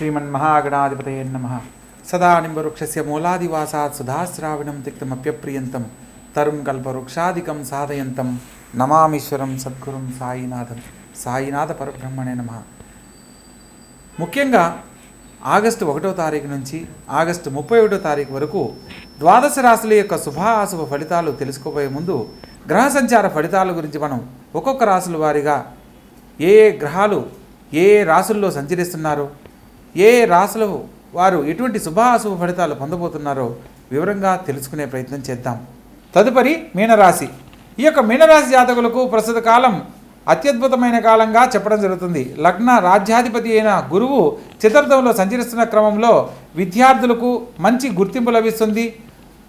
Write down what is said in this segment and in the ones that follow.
శ్రీమన్మహాగణాధిపతయే నమ సదా నింబవృక్షస్య మూలాదివాసాత్ సుధాశ్రావణం తిక్తమప్యప్రియంతం తరుం కల్పవృక్షాదికం సాధయంతం నమామీశ్వరం సద్గురుం సాయినాథం సాయినాథ పరబ్రహ్మణే నమ ముఖ్యంగా ఆగస్టు ఒకటో తారీఖు నుంచి ఆగస్టు ముప్పై ఒకటో తారీఖు వరకు ద్వాదశ రాశుల యొక్క శుభాశుభ ఫలితాలు తెలుసుకోబోయే ముందు గ్రహ సంచార ఫలితాల గురించి మనం ఒక్కొక్క రాశుల వారిగా ఏ ఏ గ్రహాలు ఏ ఏ రాశుల్లో సంచరిస్తున్నారో ఏ ఏ రాశుల వారు ఎటువంటి శుభాశుభ ఫలితాలు పొందబోతున్నారో వివరంగా తెలుసుకునే ప్రయత్నం చేద్దాం. తదుపరి మీనరాశి. ఈ యొక్క మీనరాశి జాతకులకు ప్రస్తుత కాలం అత్యద్భుతమైన కాలంగా చెప్పడం జరుగుతుంది. లగ్న రాజ్యాధిపతి అయిన గురువు చతుర్థంలో సంచరిస్తున్న క్రమంలో విద్యార్థులకు మంచి గుర్తింపు లభిస్తుంది.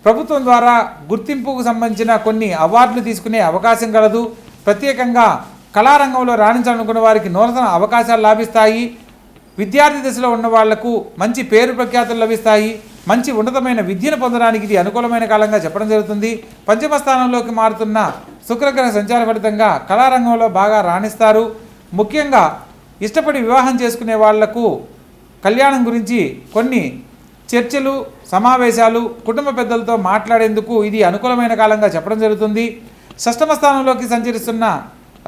ప్రభుత్వం ద్వారా గుర్తింపుకు సంబంధించిన కొన్ని అవార్డులు తీసుకునే అవకాశం కలదు. ప్రత్యేకంగా కళారంగంలో రాణించాలనుకున్న వారికి నూతన అవకాశాలు లాభిస్తాయి. విద్యార్థి దశలో ఉన్న వాళ్ళకు మంచి పేరు ప్రఖ్యాతులు లభిస్తాయి మంచి ఉన్నతమైన విద్యను పొందడానికి ఇది అనుకూలమైన కాలంగా చెప్పడం జరుగుతుంది. పంచమ స్థానంలోకి మారుతున్న శుక్రగ్రహ సంచార ఫలితంగా కళారంగంలో బాగా రాణిస్తారు. ముఖ్యంగా ఇష్టపడి వివాహం చేసుకునే వాళ్ళకు కళ్యాణం గురించి కొన్ని చర్చలు సమావేశాలు కుటుంబ పెద్దలతో మాట్లాడేందుకు ఇది అనుకూలమైన కాలంగా చెప్పడం జరుగుతుంది. షష్టమ స్థానంలోకి సంచరిస్తున్న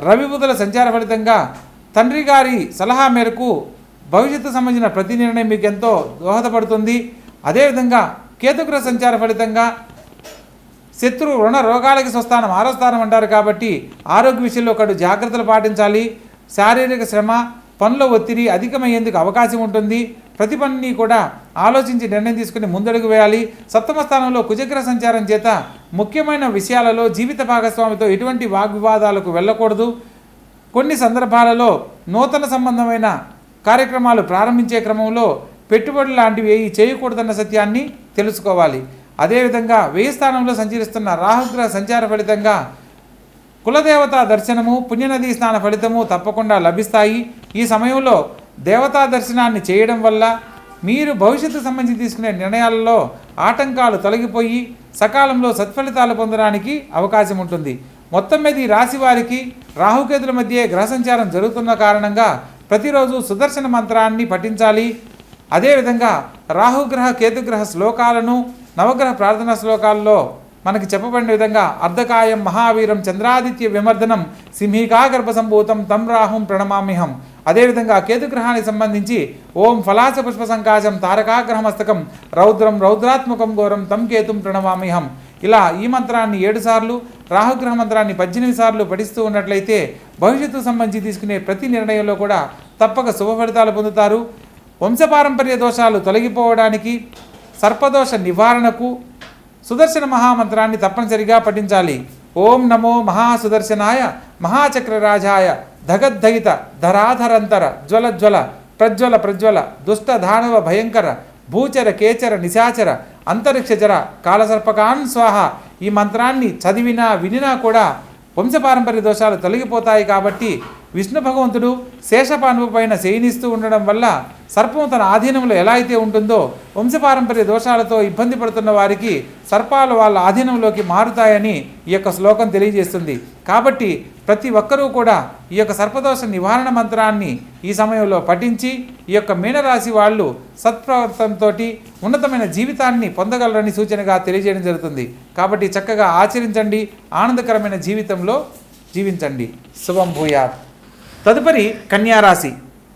రవి బుధుల సంచార ఫలితంగా తండ్రి గారి సలహా మేరకు భవిష్యత్తు సంబంధించిన ప్రతి నిర్ణయం మీకు ఎంతో దోహదపడుతుంది. అదేవిధంగా కేతుగ్రహ సంచార ఫలితంగా శత్రు రుణ రోగాలకి స్వస్థానం ఆరో స్థానం అంటారు కాబట్టి ఆరోగ్య విషయంలో ఒకటి జాగ్రత్తలు పాటించాలి. శారీరక శ్రమ పనుల ఒత్తిడి అధికమయ్యేందుకు అవకాశం ఉంటుంది. ప్రతి పనిని కూడా ఆలోచించి నిర్ణయం తీసుకుని ముందడుగు వేయాలి. సప్తమ స్థానంలో కుజగ్రహ సంచారం చేత ముఖ్యమైన విషయాలలో జీవిత భాగస్వామితో ఎటువంటి వాగ్వివాదాలకు వెళ్ళకూడదు. కొన్ని సందర్భాలలో నూతన సంబంధమైన కార్యక్రమాలు ప్రారంభించే క్రమంలో పెట్టుబడులు లాంటివి ఏవి చేయకూడదన్న సత్యాన్ని తెలుసుకోవాలి. అదేవిధంగా వెయ్యి స్థానంలో సంచరిస్తున్న రాహుగ్రహ సంచార ఫలితంగా కులదేవతా దర్శనము పుణ్యనదీ స్నాన ఫలితము తప్పకుండా లభిస్తాయి. ఈ సమయంలో దేవతా దర్శనాన్ని చేయడం వల్ల మీరు భవిష్యత్తు సంబంధించి తీసుకునే నిర్ణయాలలో ఆటంకాలు తొలగిపోయి సకాలంలో సత్ఫలితాలు పొందడానికి అవకాశం ఉంటుంది. మొత్తం మీద ఈ రాశి వారికి రాహుకేతుల మధ్య గ్రహ సంచారం జరుగుతున్న కారణంగా ప్రతిరోజు సుదర్శన మంత్రాన్ని పఠించాలి. అదేవిధంగా రాహుగ్రహ కేతుగ్రహ శ్లోకాలను నవగ్రహ ప్రార్థనా శ్లోకాల్లో మనకి చెప్పబడిన విధంగా అర్ధకాయం మహావీరం చంద్రాదిత్య విమర్దనం సింహికా గర్భసంభూతం తం రాహుం ప్రణమామిహం అదేవిధంగా కేతుగ్రహానికి సంబంధించి ఓం ఫలాస పుష్ప సంకాశం తారకాగ్రహమస్తకం రౌద్రం రౌద్రాత్మకం ఘోరం తం కేతుం ప్రణమామిహం ఇలా ఈ మంత్రాన్ని ఏడుసార్లు రాహుగ్రహ మంత్రాన్ని పద్దెనిమిది సార్లు పఠిస్తూ ఉన్నట్లయితే భవిష్యత్తుకు సంబంధించి తీసుకునే ప్రతి నిర్ణయంలో కూడా తప్పక శుభ ఫలితాలు పొందుతారు. వంశపారంపర్య దోషాలు తొలగిపోవడానికి సర్పదోష నివారణకు సుదర్శన మహామంత్రాన్ని తప్పనిసరిగా పఠించాలి. ఓం నమో మహాసుదర్శనాయ మహాచక్రరాజాయ ధగద్ధగిత ధరాధరంతర జ్వల జ్వల ప్రజ్వల ప్రజ్వల దుష్ట దానవ భయంకర భూచర కేచర నిశాచర అంతరిక్షచర కాలసర్పకాన్ స్వాహ ఈ మంత్రాన్ని చదివినా వినినా కూడా వంశపారంపర్య దోషాలు తొలగిపోతాయి కాబట్టి విష్ణు భగవంతుడు శేషపానుపు పైన శయనిస్తూ ఉండడం వల్ల సర్పం తన ఆధీనంలో ఎలా అయితే ఉంటుందో వంశపారంపర్య దోషాలతో ఇబ్బంది పడుతున్న వారికి సర్పాలు వాళ్ళ ఆధీనంలోకి మారుతాయని ఈ యొక్క శ్లోకం తెలియజేస్తుంది. కాబట్టి ప్రతి ఒక్కరూ కూడా ఈ యొక్క సర్పదోష నివారణ మంత్రాన్ని ఈ సమయంలో పఠించి ఈ యొక్క మీనరాశి వాళ్ళు సత్ప్రవర్తనతో ఉన్నతమైన జీవితాన్ని పొందగలరని సూచనగా తెలియజేయడం జరుగుతుంది. కాబట్టి చక్కగా ఆచరించండి ఆనందకరమైన జీవితంలో జీవించండి. శుభం భూయాత్. తదుపరి కన్యారాశి.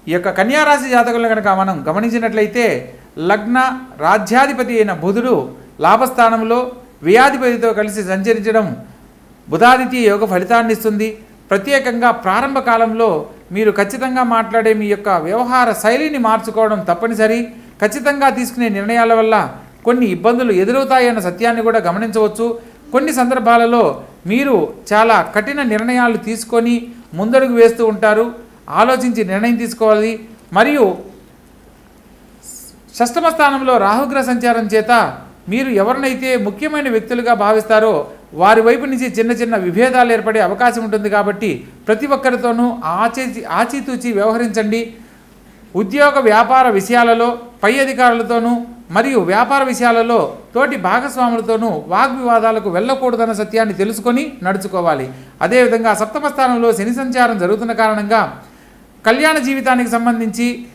ఈ యొక్క కన్యారాశి జాతకంలో కనుక మనం గమనించినట్లయితే లగ్న రాజ్యాధిపతి అయిన బుధుడు లాభస్థానంలో వ్యాధిపతితో కలిసి సంచరించడం బుధాదిత్య యోగ ఫలితాన్ని ఇస్తుంది. ప్రత్యేకంగా ప్రారంభ కాలంలో మీరు ఖచ్చితంగా మాట్లాడే మీ యొక్క వ్యవహార శైలిని మార్చుకోవడం తప్పనిసరి. ఖచ్చితంగా తీసుకునే నిర్ణయాల వల్ల కొన్ని ఇబ్బందులు ఎదురవుతాయన్న సత్యాన్ని కూడా గమనించవచ్చు. కొన్ని సందర్భాలలో మీరు చాలా కఠిన నిర్ణయాలు తీసుకొని ముందడుగు వేస్తూ ఉంటారు ఆలోచించి నిర్ణయం తీసుకోవాలి. మరియు షష్టమ స్థానంలో రాహుగ్రహ సంచారం చేత మీరు ఎవరినైతే ముఖ్యమైన వ్యక్తులుగా భావిస్తారో వారి వైపు నుంచి చిన్న చిన్న విభేదాలు ఏర్పడే అవకాశం ఉంటుంది కాబట్టి ప్రతి ఒక్కరితోనూ ఆచి ఆచితూచి వ్యవహరించండి. ఉద్యోగ వ్యాపార విషయాలలో పై అధికారులతోనూ మరియు వ్యాపార విషయాలలో తోటి భాగస్వాములతోనూ వాగ్వివాదాలకు వెళ్ళకూడదన్న సత్యాన్ని తెలుసుకొని నడుచుకోవాలి. అదేవిధంగా సప్తమ స్థానంలో శని సంచారం జరుగుతున్న కారణంగా కళ్యాణ జీవితానికి సంబంధించి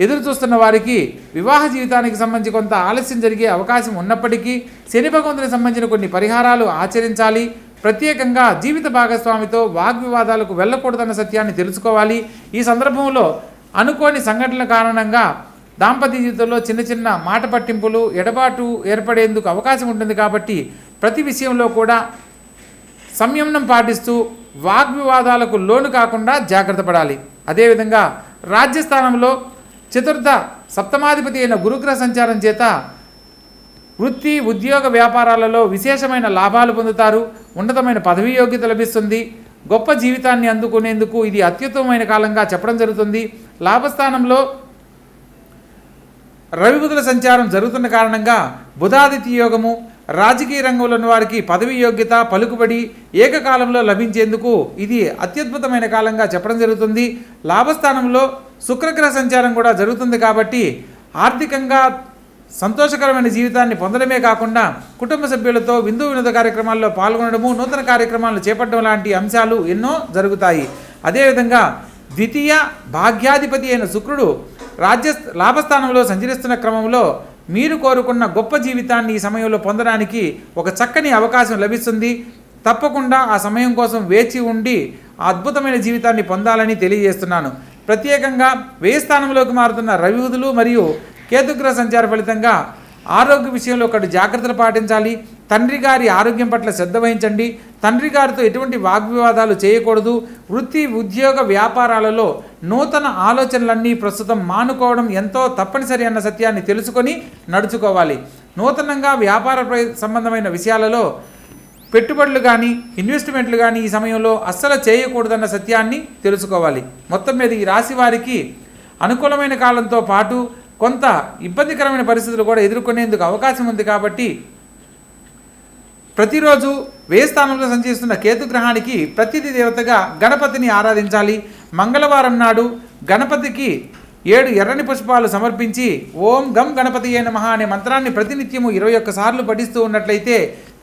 ఎదురు చూస్తున్న వారికి వివాహ జీవితానికి సంబంధించి కొంత ఆలస్యం జరిగే అవకాశం ఉన్నప్పటికీ శని భగవంతునికి సంబంధించిన కొన్ని పరిహారాలు ఆచరించాలి. ప్రత్యేకంగా జీవిత భాగస్వామితో వాగ్వివాదాలకు వెళ్ళకూడదన్న సత్యాన్ని తెలుసుకోవాలి. ఈ సందర్భంలో అనుకోని సంఘటనల కారణంగా దాంపత్య జీవితంలో చిన్న చిన్న మాట పట్టింపులు ఎడబాటు ఏర్పడేందుకు అవకాశం ఉంటుంది కాబట్టి ప్రతి విషయంలో కూడా సంయమనం పాటిస్తూ వాగ్వివాదాలకు లోను కాకుండా జాగ్రత్త పడాలి. అదేవిధంగా రాజ్యస్థానంలో చతుర్థ సప్తమాధిపతి అయిన గురుగ్రహ సంచారం చేత వృత్తి ఉద్యోగ వ్యాపారాలలో విశేషమైన లాభాలు పొందుతారు. ఉన్నతమైన పదవీ యోగ్యత లభిస్తుంది. గొప్ప జీవితాన్ని అందుకునేందుకు ఇది అత్యుత్తమమైన కాలంగా చెప్పడం జరుగుతుంది. లాభస్థానంలో రవిబుధుల సంచారం జరుగుతున్న కారణంగా బుధాదిత్య యోగము రాజకీయ రంగంలో వారికి పదవి యోగ్యత పలుకుబడి ఏకకాలంలో లభించేందుకు ఇది అత్యద్భుతమైన కాలంగా చెప్పడం జరుగుతుంది. లాభస్థానంలో శుక్రగ్రహ సంచారం కూడా జరుగుతుంది కాబట్టి ఆర్థికంగా సంతోషకరమైన జీవితాన్ని పొందడమే కాకుండా కుటుంబ సభ్యులతో విందు వినోద కార్యక్రమాల్లో పాల్గొనడము నూతన కార్యక్రమాలను చేపట్టడం లాంటి అంశాలు ఎన్నో జరుగుతాయి. అదేవిధంగా ద్వితీయ భాగ్యాధిపతి అయిన శుక్రుడు రాజ్య లాభస్థానంలో సంచరిస్తున్న క్రమంలో మీరు కోరుకున్న గొప్ప జీవితాన్ని ఈ సమయంలో పొందడానికి ఒక చక్కని అవకాశం లభిస్తుంది. తప్పకుండా ఆ సమయం కోసం వేచి ఉండి ఆ అద్భుతమైన జీవితాన్ని పొందాలని తెలియజేస్తున్నాను. ప్రత్యేకంగా వ్యయ స్థానంలోకి మారుతున్న రవివుదులు మరియు కేతుగ్రహ సంచార ఫలితంగా ఆరోగ్య విషయంలో ఒకటి జాగ్రత్తలు పాటించాలి. తండ్రి గారి ఆరోగ్యం పట్ల శ్రద్ధ వహించండి. తండ్రి గారితో ఎటువంటి వాగ్వివాదాలు చేయకూడదు. వృత్తి ఉద్యోగ వ్యాపారాలలో నూతన ఆలోచనలన్నీ ప్రస్తుతం మానుకోవడం ఎంతో తప్పనిసరి అన్న సత్యాన్ని తెలుసుకొని నడుచుకోవాలి. నూతనంగా వ్యాపార సంబంధమైన విషయాలలో పెట్టుబడులు కానీ ఇన్వెస్ట్మెంట్లు కానీ ఈ సమయంలో అస్సలు చేయకూడదన్న సత్యాన్ని తెలుసుకోవాలి. మొత్తం మీద ఈ రాశి వారికి అనుకూలమైన కాలంతో పాటు కొంత ఇబ్బందికరమైన పరిస్థితులు కూడా ఎదుర్కొనేందుకు అవకాశం ఉంది కాబట్టి ప్రతిరోజు వే స్థానంలో సంచరిస్తున్న కేతుగ్రహానికి ప్రతిథి దేవతగా గణపతిని ఆరాధించాలి. మంగళవారం నాడు గణపతికి ఏడు ఎర్రని పుష్పాలు సమర్పించి ఓం గం గణపతి మహా అనే మంత్రాన్ని ప్రతినిత్యము ఇరవై ఒక్కసార్లు పఠిస్తూ ఉన్నట్లయితే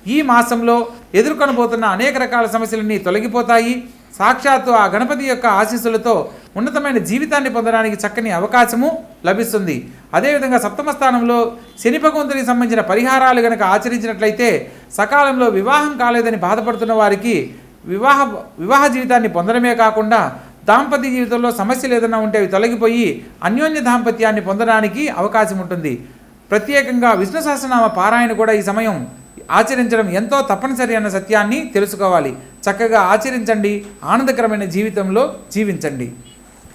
ఈ మాసంలో ఎదుర్కొనబోతున్న అనేక రకాల సమస్యలన్నీ తొలగిపోతాయి. సాక్షాత్తు ఆ గణపతి యొక్క ఆశీస్సులతో ఉన్నతమైన జీవితాన్ని పొందడానికి చక్కని అవకాశము లభిస్తుంది. అదేవిధంగా సప్తమ స్థానంలో శని భగవంతునికి సంబంధించిన పరిహారాలు కనుక ఆచరించినట్లయితే సకాలంలో వివాహం కాలేదని బాధపడుతున్న వారికి వివాహ వివాహ జీవితాన్ని పొందడమే కాకుండా దాంపత్య జీవితంలో సమస్యలు ఏదైనా ఉంటే అవి తొలగిపోయి అన్యోన్య దాంపత్యాన్ని పొందడానికి అవకాశం ఉంటుంది. ప్రత్యేకంగా విష్ణు సహస్రనామ పారాయణ కూడా ఈ సమయం ఆచరించడం ఎంతో తప్పనిసరి అన్న సత్యాన్ని తెలుసుకోవాలి. చక్కగా ఆచరించండి. ఆనందకరమైన జీవితంలో జీవించండి.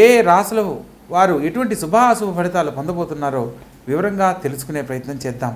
ఏ ఏ వారు ఎటువంటి శుభ అశుభ ఫలితాలు పొందబోతున్నారో వివరంగా తెలుసుకునే ప్రయత్నం చేద్దాం.